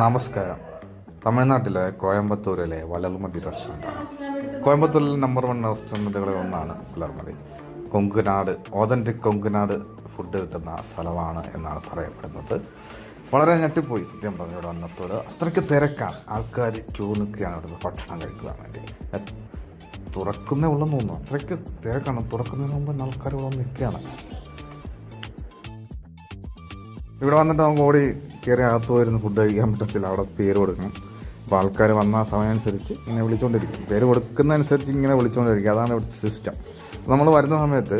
നമസ്കാരം. തമിഴ്നാട്ടിലെ കോയമ്പത്തൂരിലെ Valarmathi റെസ്റ്റോറന്റാണ് കോയമ്പത്തൂരിലെ number one റെസ്റ്റോറന്റുകളിൽ ഒന്നാണ് വളർമതി കൊങ്കുനാട് ഓതന്റിക് കൊങ്കുനാട് ഫുഡ് കിട്ടുന്ന സ്ഥലമാണ് എന്നാണ് പറയപ്പെടുന്നത്. വളരെ ഞെട്ടിപ്പോയി സത്യം പറഞ്ഞു ഇവിടെ വന്നപ്പോൾ. അത്രയ്ക്ക് തിരക്കാണ്. ആൾക്കാർ ക്യൂ നിൽക്കുകയാണ് ഇവിടുന്ന് ഭക്ഷണം കഴിക്കുവാൻ വേണ്ടി. തുറക്കുന്നേ ഉള്ളെന്ന് തോന്നുന്നു. അത്രയ്ക്ക് തിരക്കാണ്. തുറക്കുന്നതിന് മുമ്പ് ആൾക്കാർ ഇവിടെ നിൽക്കുകയാണ്. ഇവിടെ വന്നിട്ട് നമുക്ക് ഓടി കയറി അകത്ത് പോയിരുന്നു ഫുഡ് കഴിക്കാൻ പറ്റത്തില്ല. അവിടെ പേര് കൊടുക്കണം. അപ്പോൾ ആൾക്കാർ വന്ന ആ സമയം അനുസരിച്ച് ഇങ്ങനെ വിളിച്ചുകൊണ്ടിരിക്കും പേര് കൊടുക്കുന്നതനുസരിച്ച് ഇങ്ങനെ വിളിച്ചുകൊണ്ടിരിക്കും അതാണ് ഇവിടുത്തെ സിസ്റ്റം നമ്മൾ വരുന്ന സമയത്ത്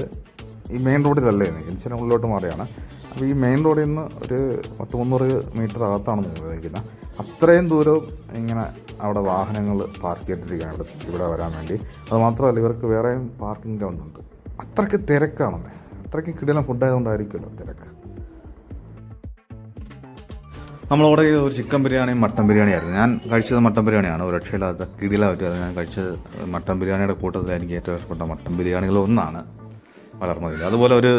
ഈ മെയിൻ റോഡിലല്ലേ ഇച്ചിരി ഉള്ളിലോട്ട് മാറിയാണ് അപ്പോൾ ഈ മെയിൻ റോഡിൽ നിന്ന് ഒരു പത്ത് മുന്നൂറ് മീറ്റർ അകത്താണ് നമ്മൾ നിൽക്കുന്നത്. അത്രയും ദൂരവും ഇങ്ങനെ അവിടെ വാഹനങ്ങൾ പാർക്ക് ചെയ്തിട്ടിരിക്കുകയാണ് ഇവിടെ ഇവിടെ വരാൻ വേണ്ടി. അത് മാത്രമല്ല ഇവർക്ക് വേറെയും പാർക്കിംഗ് ഗ്രൗണ്ട് ഉണ്ട്. അത്രയ്ക്ക് തിരക്കാണല്ലേ അത്രയ്ക്ക് കിടിലം ഫുഡായതുകൊണ്ടായിരിക്കുമല്ലോ തിരക്ക്. നമ്മളവിടെ ഒരു ചിക്കൻ ബിരിയാണിയും മട്ടൻ ബിരിയാണി ആയിരുന്നു ഞാൻ കഴിച്ചത് മട്ടൻ ബിരിയാണിയാണ്. ഒരു രക്ഷയില്ലാത്ത കിടിലായിട്ട് ഞാൻ കഴിച്ചത്. മട്ടൻ ബിരിയാണിയുടെ കൂട്ടത്തിൽ എനിക്ക് ഏറ്റവും ഇഷ്ടപ്പെട്ട മട്ടൻ ബിരിയാണികൾ ഒന്നാണ് വളർന്നതിൽ അതുപോലെ ഒരു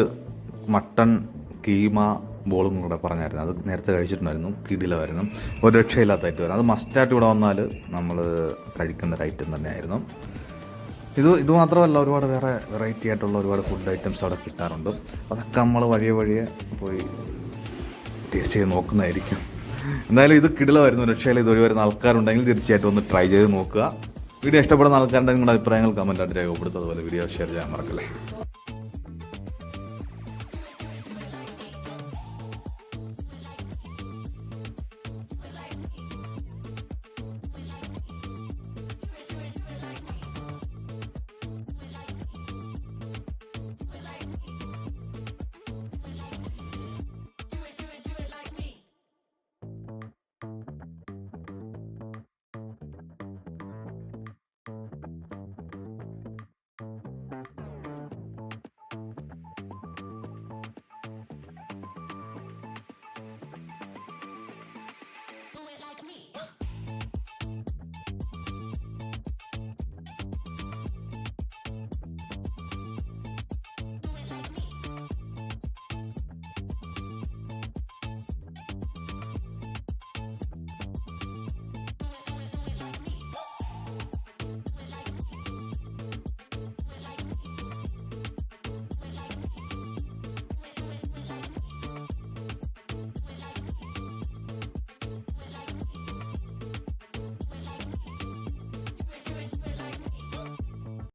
മട്ടൺ കീമ ബോളും കൂടെ പറഞ്ഞായിരുന്നു. അത് നേരത്തെ കഴിച്ചിട്ടുണ്ടായിരുന്നു. കിടിലമായിരുന്നു. ഒരു രക്ഷയില്ലാത്ത ഐറ്റം അത് മസ്റ്റായിട്ട് ഇവിടെ വന്നാൽ നമ്മൾ കഴിക്കുന്ന ഒരു ഐറ്റം തന്നെയായിരുന്നു. ഇത് ഇത് മാത്രമല്ല ഒരുപാട് വേറെ വെറൈറ്റി ആയിട്ടുള്ള ഒരുപാട് ഫുഡ് ഐറ്റംസ് അവിടെ കിട്ടാറുണ്ട്. അതൊക്കെ നമ്മൾ വഴിയെ വഴിയെ പോയി ടേസ്റ്റ് ചെയ്ത് നോക്കുന്നതായിരിക്കും. എന്തായാലും ഇത് കിടിലമായിരുന്നു രക്ഷയിൽ ഇത് വരുന്ന ആൾക്കാരുണ്ടെങ്കിൽ തീർച്ചയായിട്ടും ഒന്ന് ട്രൈ ചെയ്ത് നോക്കുക. വീഡിയോ ഇഷ്ടപ്പെടുന്ന ആൾക്കാരുണ്ടെങ്കിൽ നിങ്ങളുടെ അഭിപ്രായങ്ങൾ കമന്റായിട്ട് രേഖപ്പെടുത്തുക. അതുപോലെ വീഡിയോ ഷെയർ ചെയ്യാൻ മറക്കല്ലേ.